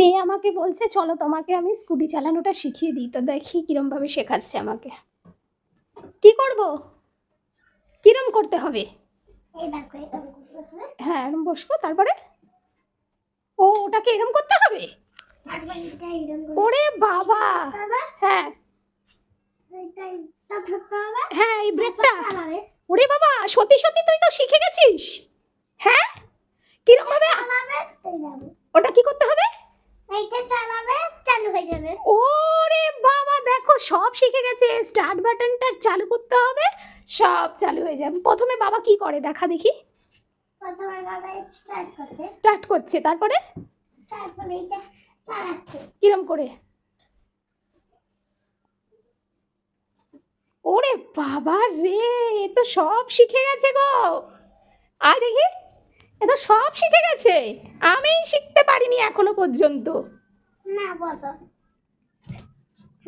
মেয়ে আমাকে বলছে চলো তোমাকে আমি স্কুটি চালানোটা শিখিয়ে দিই। তো দেখি কিরমভাবে শেখাচ্ছে আমাকে। কি করব? কিরম করতে হবে? হ্যাঁ এরম বসবো তারপরে? ও ওটাকে এরম করতে হবে? ওরে বাবা! হ্যাঁ। হ্যাঁ এই ব্রেকটা। ওরে বাবা সত্যি সত্যি তুই তো শিখে গেছিস হ্যাঁ কিরম ভাবে চালাবে এই যাবে ওটা কি করতে হবে এইটা চালাবে চালু হয়ে যাবে ওরে বাবা দেখো সব শিখে গেছে। স্টার্ট বাটনটা চালু করতে হবে সব চালু হয়ে যাবে। প্রথমে বাবা কি করে? দেখা দেখি। প্রথমে বাবা স্টার্ট করতে। স্টার্ট করছে তারপরে? তারপরে এটা চালাচ্ছে। কিরম করে? ওরে বাবা রে এ তো সব শিখে গেছে গো। আয় দেখি এ তো সব শিখে গেছে। আমি শিখতে পারিনি এখনও পর্যন্ত। না বসো